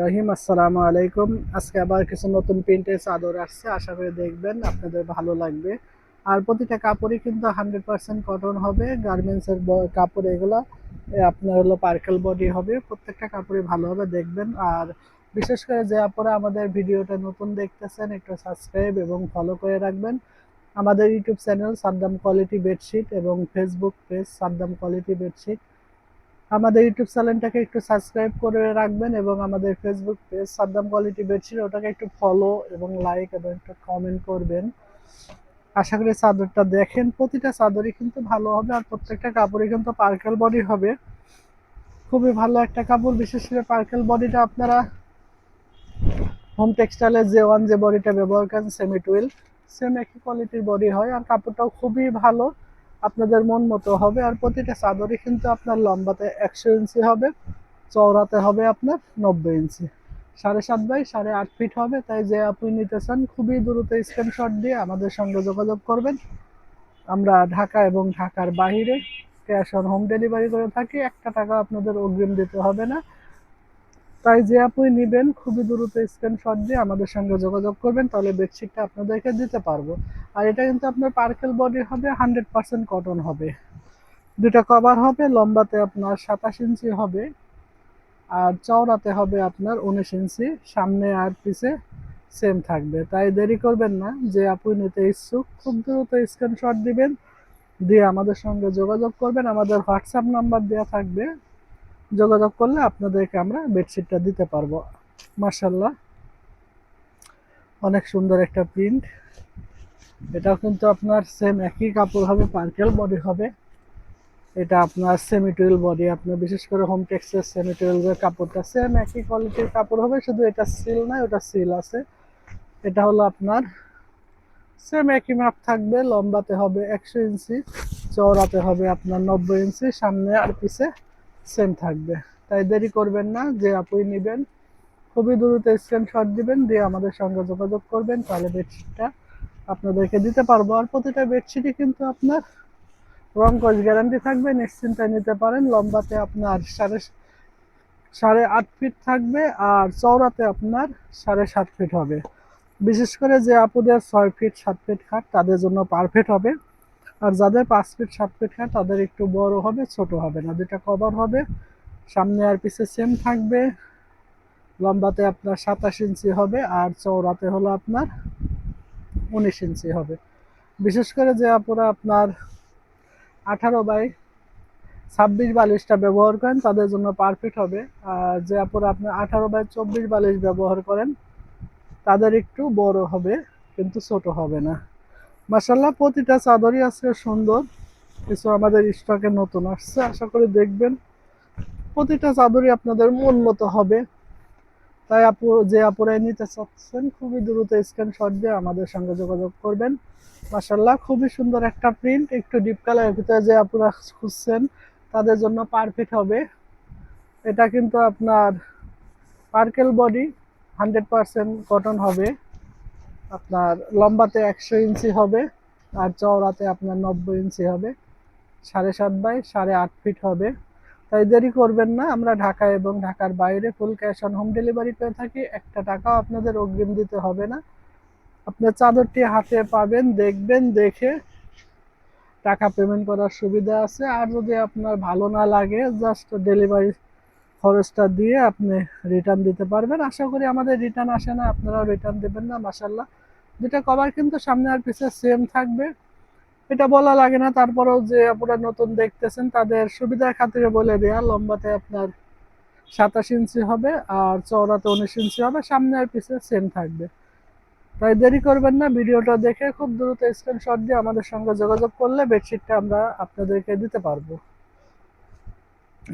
রহিম আসসালামু আলাইকুম। আজকে আবার কিছু নতুন চাদর আসছে। আশা করি দেখবেন আপনাদের ভালো লাগবে। আর প্রতিটা কাপড়ই কিন্তু হান্ড্রেড কটন হবে। কাপড় এগুলো আপনার হলো পার্কেল বডি হবে। প্রত্যেকটা কাপড়ই দেখবেন। আর বিশেষ করে যে আপনারা আমাদের ভিডিওটা নতুন দেখতেছেন, একটু সাবস্ক্রাইব এবং ফলো করে রাখবেন। আমাদের YouTube channel Saddam quality bedsheet এবং Facebook page Saddam quality bedsheet আমাদের ইউটিউব চ্যানেলটাকে একটু সাবস্ক্রাইব করে রাখবেন এবং আমাদের Facebook page Saddam quality bedsheet ওটাকে একটু ফলো এবং লাইক এবং একটু কমেন্ট করবেন। আশা করি চাদরটা দেখেন। প্রতিটা চাদরই কিন্তু ভালো হবে আর প্রত্যেকটা কাপড়ই কিন্তু পার্কেল বডি হবে। খুবই ভালো একটা কাপড়, বিশেষ করে পার্কেল বডিটা আপনারা হোম টেক্সটাইলের যে ওয়ান যে বডিটা ব্যবহার করেন সেমি টুয়েলভ সেম একই কোয়ালিটির বডি হয়। আর কাপড়টাও খুবই ভালো। আপনাদের মন মতো হবে। আর প্রতিটা চাদরই কিন্তু আপনার লম্বাতে একশো ইঞ্চি হবে, চওড়াতে হবে আপনার নব্বই ইঞ্চি। সাড়ে সাত বাই সাড়ে আট ফিট হবে, তাই যে আপনি নিতে চান, খুবই দ্রুত স্ক্রিনশট দিয়ে আমাদের সঙ্গে যোগাযোগ করবেন। আমরা ঢাকা এবং ঢাকার বাইরে ক্যাশ অন হোম ডেলিভারি করে থাকি, একটা টাকা আপনাদের অগ্রিম দিতে হবে না। তাই যে আপনি নেবেন, খুবই দ্রুত স্ক্রিনশট দিয়ে আমাদের সঙ্গে যোগাযোগ করবেন, তাহলে বেডশিটটা আপনাদেরকে দিতে পারব। আর এটা কিন্তু আপনার পার্কেল বডি হবে হান্ড্রেড পার্সেন্ট কটন হবে। দুটা কভার হবে, লম্বাতে আপনার সাতাশ ইঞ্চি হবে, আর চওড়াতে হবে আপনার উনিশ ইঞ্চি, সামনে আর পিছে সেম থাকবে। তাই দেরি করবেন না, যে আপনি নিতে ইচ্ছুক, খুব দ্রুত স্ক্রিনশট দিবেন, দিয়ে আমাদের সঙ্গে যোগাযোগ করবেন। আমাদের হোয়াটসঅ্যাপ নাম্বার দেওয়া থাকবে। যোগাযোগ করলে আপনাদেরকে আমরা বেডশিটটা দিতে পারব। মার্শাল্লাহ অনেক সুন্দর একটা প্রিন্ট এটাও কিন্তু আপনার সেম একই কাপড় হবে পার্কেল বডি হবে। এটা আপনার সেমিটুয়েল বডি আপনার বিশেষ করে হোম টেক্সের সেমিটুয়েলের কাপড়টা সেম একই কোয়ালিটির কাপড় হবে, শুধু এটা সিল নাই ওটা সিল আছে। এটা হলো আপনার সেম একই মাপ থাকবে, লম্বাতে হবে একশো ইঞ্চি, চওড়াতে হবে আপনার নব্বই ইঞ্চি, সামনে আর পিছে সেম থাকবে। তাই দেরি করবেন না, যে আপনি নেবেন, খুবই দ্রুত স্ক্রিনশট দিবেন, দিয়ে আমাদের সঙ্গে যোগাযোগ করবেন, তাহলে বেডশিটটা আপনাদেরকে দিতে পারব। আর প্রতিটা বেডশিটই কিন্তু আপনার রং কস গ্যারান্টি থাকবে, নিশ্চিন্তায় নিতে পারেন। লম্বাতে আপনার সাড়ে সাড়ে আট ফিট থাকবে, আর চওড়াতে আপনার সাড়ে সাত ফিট হবে। বিশেষ করে যে আপুদের ছয় ফিট সাত ফিট খাট, তাদের জন্য পারফেক্ট হবে। আর যাদের পাঁচ ফিট, সাত ফিট খাট তাদের একটু বড় হবে, ছোট হবে না। দুটা কভার হবে। সামনে আর পিছে সেম থাকবে। লম্বাতে আপনার সাতাশ ইঞ্চি হবে আর চওড়াতে হলো আপনার উনিশ ইঞ্চি হবে। বিশেষ করে যে আপুরা আপনার আঠারো বাই ছাব্বিশ বালিশটা ব্যবহার করেন, তাদের জন্য পারফেক্ট হবে। আর যে আপুরা আপনার আঠারো বাই চব্বিশ বালিশ ব্যবহার করেন, তাদের একটু বড় হবে, কিন্তু ছোট হবে না। মাসাল্লাহ প্রতিটা চাদরই আজকে সুন্দর। কিছু আমাদের স্টকে নতুন আসছে, আশা করি দেখবেন। প্রতিটা চাদরই আপনাদের মন মতো হবে। তাই আপু, যে আপুরাই নিতে চাচ্ছেন, খুবই দ্রুত স্ক্রিনশট দিয়ে আমাদের সঙ্গে যোগাযোগ করবেন। মাসাল্লাহ খুবই সুন্দর একটা প্রিন্ট একটু ডিপ কালারের ভিতরে যে আপুরা খুঁজছেন, তাদের জন্য পারফেক্ট হবে। এটা কিন্তু আপনার percale body hundred percent cotton হবে। আপনার লম্বাতে একশো ইঞ্চি হবে আর চওড়াতে আপনার নব্বই ইঞ্চি হবে। সাড়ে সাত বাই সাড়ে আট ফিট হবে। তাই দেরি করবেন না, আমরা ঢাকা এবং ঢাকার বাইরে full cash on home delivery করে থাকি। একটা টাকাও আপনাদের অগ্রিম দিতে হবে না। আপনার চাদরটি হাতে পাবেন, দেখবেন, দেখে টাকা পেমেন্ট করার সুবিধা আছে। আর যদি আপনার ভালো না লাগে জাস্ট ডেলিভারি খরচটা দিয়ে আপনি রিটার্ন দিতে পারবেন। আশা করি আমাদের রিটার্ন আসে না, আপনারাও রিটার্ন দেবেন না মাসাল্লাহ দুটা কভার কিন্তু সামনে আর পিছে সেম থাকবে। এটা বলা লাগে না, তারপরেও যে আপনারা নতুন দেখতেছেন, তাদের সুবিধার খাতিরে বলে দেয়া লম্বাতে আপনার সাতাশ ইঞ্চি হবে, আর চওড়াতে উনিশ ইঞ্চি হবে, সামনে আর পিছে সেম থাকবে। তাই দেরি করবেন না, ভিডিওটা দেখে খুব দ্রুত স্ক্রিনশট দিয়ে আমাদের সঙ্গে যোগাযোগ করলে বেডশিটটা আমরা আপনাদেরকে দিতে পারব।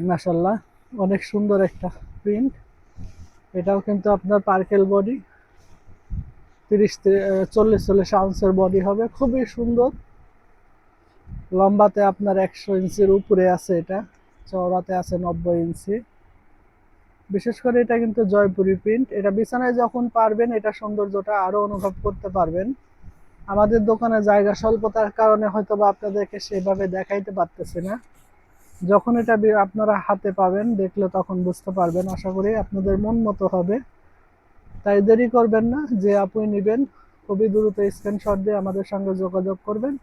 মাসাল্লাহ অনেক সুন্দর একটা প্রিন্ট এটাও কিন্তু আপনার পার্কেল বডি তিরিশ চল্লিশ চল্লিশ আউন্সের বডি হবে। খুবই সুন্দর। লম্বাতে আপনার একশো ইঞ্চির উপরে আছে এটা। চওড়াতে আছে নব্বই ইঞ্চি। বিশেষ করে এটা কিন্তু জয়পুরি প্রিন্ট এটা বিছানায় যখন পারবেন, এটা সৌন্দর্যটা আরও অনুভব করতে পারবেন। আমাদের দোকানে জায়গা স্বল্পতার কারণে হয়তো বা আপনাদেরকে সেভাবে দেখাইতে পারতেছি না। যখন এটা আপনারা হাতে পাবেন, দেখলে তখন বুঝতে পারবেন। আশা করি আপনাদের মন মতো হবে। তাই দেরি করবেন না যে আপনি নেবেন। খুবই দ্রুত স্ক্রিনশট দিয়ে আমাদের সঙ্গে যোগাযোগ করবেন।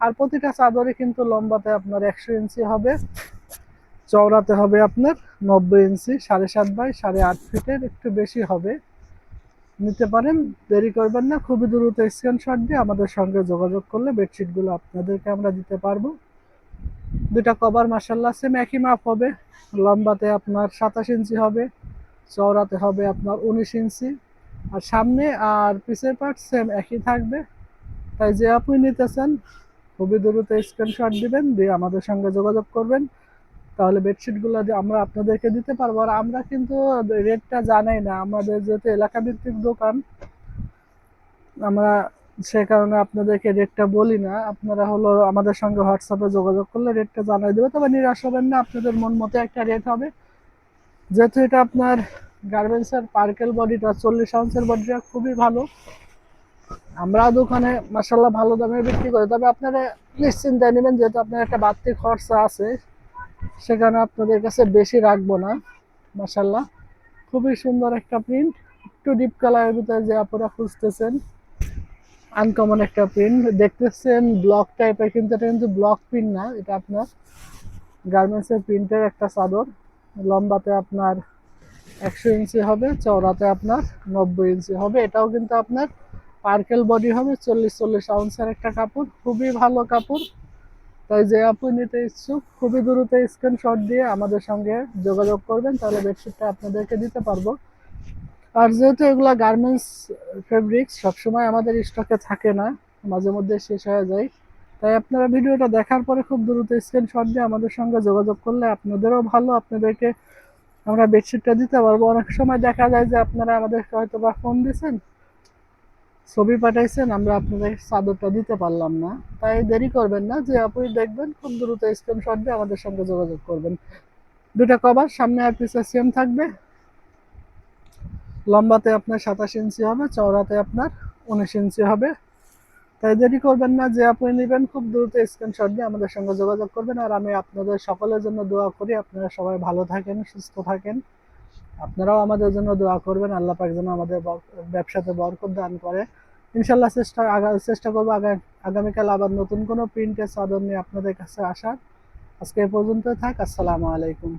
আর প্রতিটা চাদরে কিন্তু লম্বাতে আপনার একশো ইঞ্চি হবে। চওড়াতে হবে আপনার নব্বই ইঞ্চি, সাড়ে সাত বাই সাড়ে আট ফিটের একটু বেশি হবে। নিতে পারেন, দেরি করবেন না। খুবই দ্রুত স্ক্রিনশট দিয়ে আমাদের সঙ্গে যোগাযোগ করলে বেডশিটগুলো আপনাদেরকে আমরা দিতে পারব। দুটা কভার মাসাল্লাহ সেম একই মাপ হবে। লম্বাতে আপনার সাতাশ ইঞ্চি হবে, চওড়াতে হবে আপনার উনিশ ইঞ্চি। আর সামনে আর পিছের পার্ট সেম একই থাকবে। তাই যে আপনি নিতেছেন, খুবই দ্রুত স্ক্রিনশট দিবেন, দিয়ে আমাদের সঙ্গে যোগাযোগ করবেন। তাহলে বেডশিটগুলো আমরা আপনাদেরকে দিতে পারব। আর আমরা কিন্তু রেটটা জানাই না। আমাদের যেহেতু এলাকা ভিত্তিক দোকান, আমরা সে কারণে আপনাদেরকে রেটটা বলি না। আপনারা হলো আমাদের সঙ্গে হোয়াটসঅ্যাপে যোগাযোগ করলে রেটটা জানাই দেবে। তবে নিরাশ হবেন না, আপনাদের মন মতো একটা রেট হবে। যেহেতু এটা আপনার গার্মেন্টসের পার্কেল বডিটা চল্লিশ আউন্সের বডিটা খুবই ভালো। আমরা দোকানে মাসাল্লাহ ভালো দামে বিক্রি করি। তবে আপনারা নিশ্চিন্তায় নেবেন, যেহেতু আপনার একটা বাড়তি খরচা আছে সেখানে আপনাদের কাছে বেশি রাখব না মাসাল্লাহ খুবই সুন্দর একটা প্রিন্ট একটু ডিপ কালারের ভিতরে যে আপনারা খুঁজতেছেন আনকমন একটা প্রিন্ট দেখতেছেন ব্লক টাইপের কিন্তু এটা কিন্তু ব্লক প্রিন্ট না, এটা আপনার গার্মেন্টসের প্রিন্টের একটা চাদর। লম্বাতে আপনার একশো ইঞ্চি হবে, চওড়াতে আপনার নব্বই ইঞ্চি হবে। এটাও কিন্তু আপনার পার্কেল বডি হবে, চল্লিশ চল্লিশ আউন্সের একটা কাপড়। খুবই ভালো কাপড়। তাই যে আপনি নিতে ইচ্ছুক, খুবই দ্রুত স্ক্রিনশট দিয়ে আমাদের সঙ্গে যোগাযোগ করবেন, তাহলে বেডশিটটা আপনাদেরকে দিতে পারব। আর যেহেতু এগুলো গার্মেন্টস ফেব্রিক্স সবসময় আমাদের স্টকে থাকে না, মাঝে মধ্যে শেষ হয়ে যায়। তাই আপনারা ভিডিওটা দেখার পরে খুব দ্রুত স্ক্রিনশট দিয়ে আমাদের সঙ্গে যোগাযোগ করলে আপনাদেরও ভালো, আপনাদেরকে আমরা বেডশিটটা দিতে পারব। অনেক সময় দেখা যায় যে আপনারা আমাদেরকে হয়তো বা ফোন দিয়েছেন, ছবি পাঠাইছেন, আমরা আপনাদের চাদরটা দিতে পারলাম না। তাই দেরি করবেন না, যে আপনি দেখবেন, খুব দ্রুত স্ক্রিনশট দিয়ে আমাদের সঙ্গে যোগাযোগ করবেন। দুটা কভার সামনে আর পিছে সেম থাকবে। লম্বাতে আপনার সাতাশ ইঞ্চি হবে, চওড়াতে আপনার উনিশ ইঞ্চি হবে। তাই দেরি করবেন না, যে আপনি নেবেন, খুব দ্রুত স্ক্রিনশট দিয়ে আমাদের সঙ্গে যোগাযোগ করবেন। আর আমি আপনাদের সকলের জন্য দোয়া করি, আপনারা সবাই ভালো থাকেন, সুস্থ থাকেন। আপনারাও আমাদের জন্য দোয়া করবেন, আল্লাহ পাক যেন আমাদের ব্যবসাতে বরকত দান করে। ইনশাল্লাহ চেষ্টা আগা- চেষ্টা করব আগা- আগামীকাল আবার নতুন কোনো প্রিন্টের চাদর নিয়ে আপনাদের কাছে আসার। আজকে এ পর্যন্ত থাক, আসসালামু আলাইকুম।